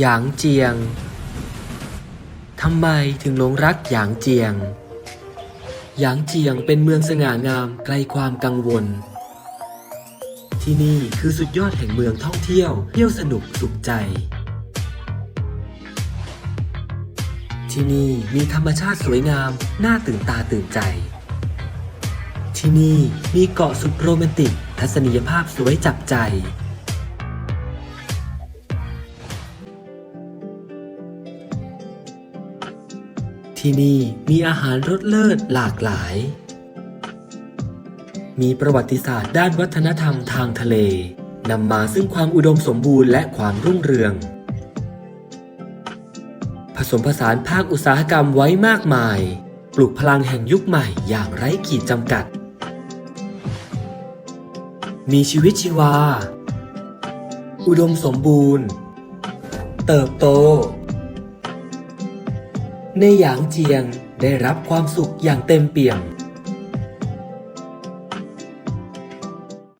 หยางเจียง ทำไมถึงหลงรักหยางเจียง หยางเจียงเป็นเมืองสง่างามไกลความกังวล ที่นี่คือสุดยอดแห่งเมืองท่องเที่ยว เที่ยวสนุกสุขใจ ที่นี่มีธรรมชาติสวยงาม น่าตื่นตาตื่นใจ ที่นี่มีเกาะสุดโรแมนติก ทัศนียภาพสวยจับใจ ที่นี่มีอาหารรสเลิศหลากหลาย มีประวัติศาสตร์ด้านวัฒนธรรมทางทะเล นำมาซึ่งความอุดมสมบูรณ์และความรุ่งเรือง ผสมผสานภาคอุตสาหกรรมไว้มากมาย ปลุกพลังแห่งยุคใหม่อย่างไร้ขีดจำกัด มีชีวิตชีวา อุดมสมบูรณ์ เติบโต ในหยางเจียงได้รับความสุขอย่างเต็มเปี่ยม